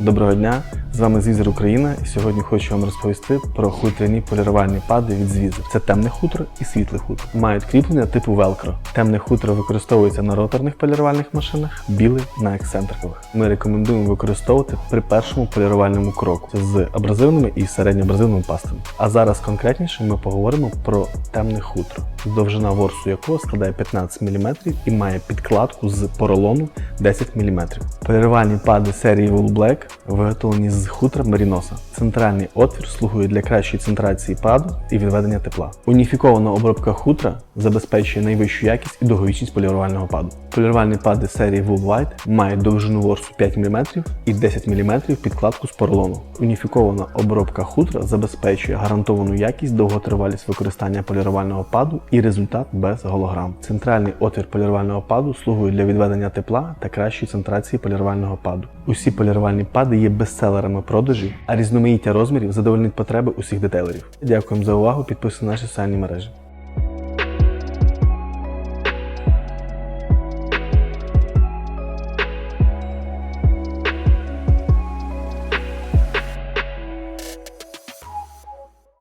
Доброго дня! З вами Звізер Україна і сьогодні хочу вам розповісти про хутряні полірувальні пади від Звізер. Це темне хутро і світле хутро. Мають кріплення типу велкро. Темне хутро використовується на роторних полірувальних машинах, біле на ексцентрикових. Ми рекомендуємо використовувати при першому полірувальному кроку з абразивними і середньоабразивними пастами. А зараз конкретніше ми поговоримо про темне хутро, довжина ворсу якого складає 15 мм і має підкладку з поролону 10 мм. Полірувальні пади серії Wool Black виготовлені з хутра меріноса. Центральний отвір слугує для кращої центрації паду і відведення тепла. Уніфікована обробка хутра забезпечує найвищу якість і довговічність полірувального паду. Полірувальні пади серії Wool White мають довжину ворсу 5 мм і 10 мм підкладку з поролону. Уніфікована обробка хутра забезпечує гарантовану якість, довготривалість використання полірувального паду і результат без голограм. Центральний отвір полірувального паду слугує для відведення тепла та кращої центрації полірувального паду. Усі полірувальні пади є бестселерами продажі, а різноманіття розмірів задовольнить потреби усіх детейлерів. Дякуємо за увагу. Підписуйтесь на наші соціальні мережі.